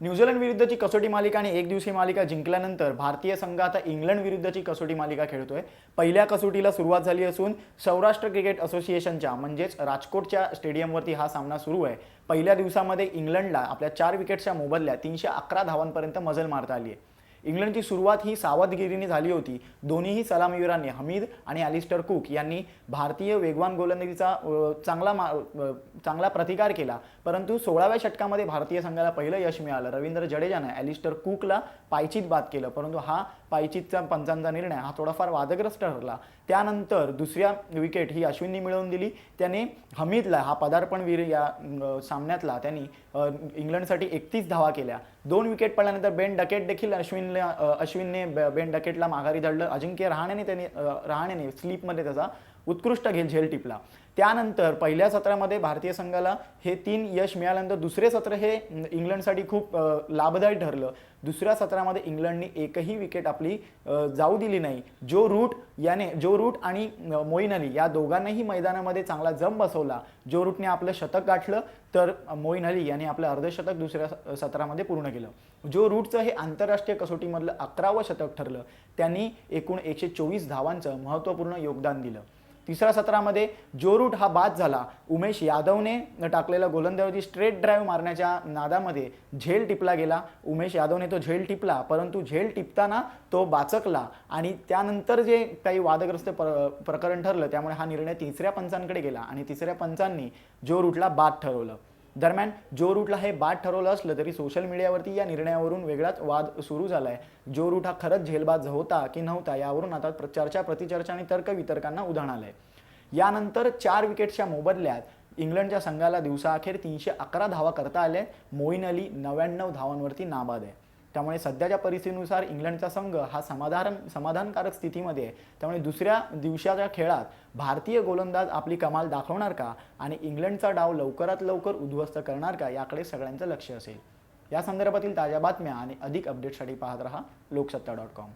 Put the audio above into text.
New Zealand विरुद्धची कसोटी मालिका आणि एक दिवसीय मालिका जिंकल्यानंतर भारतीय संघ आता इंग्लंड विरुद्धची कसोटी मालिका खेळतोय. पहिल्या कसोटीला सुरुवात झाली असून सौराष्ट्र क्रिकेट असोसिएशनच्या म्हणजेच राजकोटच्या स्टेडियमवरती हा सामना सुरू आहे. पहिल्या दिवसामध्ये इंग्लंडला आपल्या चार विकेट्सच्या मोबदल्या तीनशे अकरा धावांपर्यंत मजल मारता आली आहे. इंग्लंडची सुरुवात ही सावधगिरीने झाली होती. दोन्हीही सलामीवीरांनी हमीद आणि अलिस्टर कुक यांनी भारतीय वेगवान गोलंदाजीचा चांगला मा चांगला प्रतिकार केला. परंतु सोळाव्या षटकामध्ये भारतीय संघाला पहिलं यश मिळालं. रवींद्र जडेजाने अलिस्टर कुकला पायचीत बाद केलं. परंतु हा पायचीतचा पंचांचा निर्णय हा थोडाफार वादग्रस्त ठरला. त्यानंतर दुसऱ्या विकेट ही अश्विननी मिळवून दिली. त्याने हमीदला हा पदार्पणवीर या सामन्यातला त्यांनी इंग्लंडसाठी एकतीस धावा केल्या. दोन विकेट पडल्यानंतर बेन डकेट देखील अश्विनला अश्विनने बेन डकेटला माघारी धडलं अजिंक्य रहाणेने त्याने राहण्याने रहाणेने स्लीपमध्ये त्याचा उत्कृष्ट घेल झेल टिपला. त्यानंतर पहिल्या सत्रामध्ये भारतीय संघाला हे तीन यश मिळाल्यानंतर दुसरे सत्र हे इंग्लंडसाठी खूप लाभदायी ठरलं. दुसऱ्या सत्रामध्ये इंग्लंडने एकही विकेट आपली जाऊ दिली नाही. जो रूट याने जो रूट आणि मोईन अली या दोघांनाही मैदानामध्ये चांगला जम बसवला. जो रूटने आपलं शतक गाठलं तर मोईन अली यांनी आपलं अर्धशतक दुसऱ्या सत्रामध्ये पूर्ण केलं. जो रूटचं हे आंतरराष्ट्रीय कसोटीमधलं अकरावं शतक ठरलं त्यांनी एकूण एकशे चोवीस धावांचं महत्त्वपूर्ण योगदान दिलं. तिसऱ्या सत्रामध्ये जो रूट हा बाद झाला उमेश यादवने टाकलेला गोलंदाजी स्ट्रेट ड्राईव्ह मारण्याच्या नादामध्ये झेल टिपला गेला. उमेश यादवने तो झेल टिपला परंतु झेल टिपताना तो बाचकला आणि त्यानंतर जे काही वादग्रस्त प्र प्रकरण ठरलं त्यामुळे हा निर्णय तिसऱ्या पंचांकडे गेला आणि तिसऱ्या पंचांनी जो रूटला बाद ठरवलं. दरम्यान जो रूटला हे बाद ठरवलं असलं तरी सोशल मीडियावरती या निर्णयावरून वेगळाच वाद सुरू झालाय. जो रूट हा खरंच झेलबाज होता की नव्हता यावरून आता प्र- चर्चा प्रतिचर्चा आणि तर्क वितर्कांना उधाण आलंय. यानंतर चार विकेटच्या मोबदल्यात इंग्लंडच्या संघाला दिवसाअखेर तीनशे अकरा धावा करता आल्या. मोईन अली नव्याण्णव धावांवरती नाबाद आहे. त्यामुळे सध्याच्या परिस्थितीनुसार इंग्लंडचा संघ हा समाधान समाधानकारक स्थितीमध्ये आहे त्यामुळे दुसऱ्या दिवसाच्या खेळात भारतीय गोलंदाज आपली कमाल दाखवणार का आणि इंग्लंडचा डाव लवकरात लवकर उद्ध्वस्त करणार का याकडे सगळ्यांचं लक्ष असेल. या संदर्भातील ताज्या बातम्या आणि अधिक अपडेटसाठी पाहत रहा लोकसत्ता डॉट कॉम